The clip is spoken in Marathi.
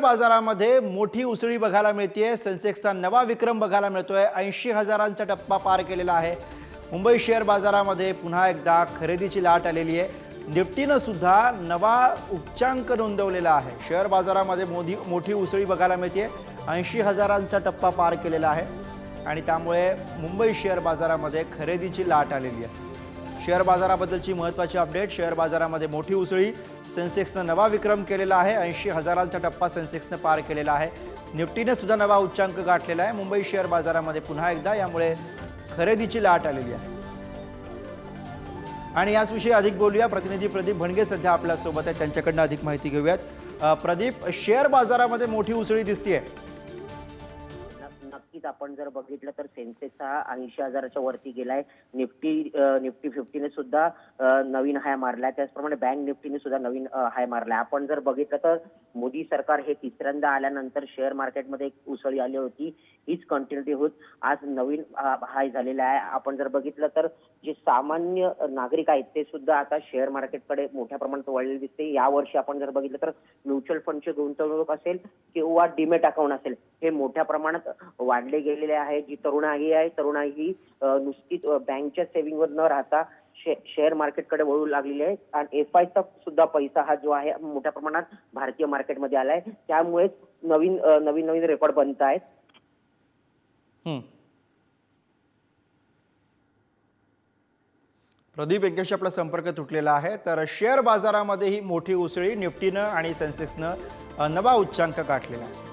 बाजारामध्ये मोठी उसळी बघायला मिळते सेन्सेक्सचा नवा विक्रम बघायला मिळतोय. ऐंशी हजारांचा टप्पा पार केलेला आहे. मुंबई शेअर बाजारामध्ये पुन्हा एकदा खरेदीची लाट आलेली आहे. निफ्टीनं सुद्धा नवा उच्चांक नोंदवलेला आहे. शेअर बाजारामध्ये मोदी मोठी उसळी बघायला मिळते ऐंशी हजारांचा टप्पा पार केलेला आहे. आणि त्यामुळे मुंबई शेअर बाजारामध्ये खरेदीची लाट आलेली आहे. शेअर बाजाराबद्दलची महत्त्वाची अपडेट. शेअर बाजारामध्ये मोठी उसळी. सेन्सेक्सनं नवा विक्रम केलेला आहे. ऐंशी हजारांचा टप्पा सेन्सेक्सनं पार केलेला आहे. निफ्टीने सुद्धा नवा उच्चांक गाठलेला आहे. मुंबई शेअर बाजारामध्ये पुन्हा एकदा यामुळे खरेदीची लाट आलेली आहे. आणि याचविषयी अधिक बोलूया. प्रतिनिधी प्रदीप भणगे सध्या आपल्यासोबत आहेत. त्यांच्याकडनं अधिक माहिती घेऊयात. प्रदीप शेअर बाजारामध्ये मोठी उसळी दिसतीये. नक्कीच आपण जर बघितलं तर सेन्सेक्स हा ऐंशी हजाराच्या वरती गेलाय. निफ्टी निफ्टी फिफ्टीने सुद्धा नवीन हाय मारलाय. त्याचप्रमाणे बँक निफ्टीने सुद्धा नवीन हाय मारलाय. आपण जर बघितलं तर मोदी सरकार हे तिसऱ्यांदा आल्यानंतर शेअर मार्केटमध्ये एक उसळी आली होती. हीच कंटिन्युटी होत आज नवीन हाय झालेला आहे. आपण जर बघितलं तर जे सामान्य नागरिक आहेत ते सुद्धा आता शेअर मार्केटकडे मोठ्या प्रमाणात वळलेले दिसते. यावर्षी आपण जर बघितलं तर म्युच्युअल फंडची गुंतवणूक असेल किंवा डिमेट अकाउंट असेल हे मोठ्या प्रमाणात वाढले गेलेले आहे. जी तरुणाई आहे तरुणाई ही नुसतीच बँकच्या सेव्हिंगवर न राहता शेअर मार्केटकडे वळू लागलेली आहे. आणि एफ आयचा सुद्धा पैसा हा जो आहे मोठ्या प्रमाणात भारतीय मार्केटमध्ये आलाय. त्यामुळेच नवीन नवीन नवीन रेकॉर्ड बनत आहेत. हं. प्रदीप यांच्याशी आपला संपर्क तुटलेला आहे. तर शेअर बाजारामध्ये ही मोठी उसळी निफ्टीनं आणि सेन्सेक्सनं नवा उच्चांक गाठलेला आहे.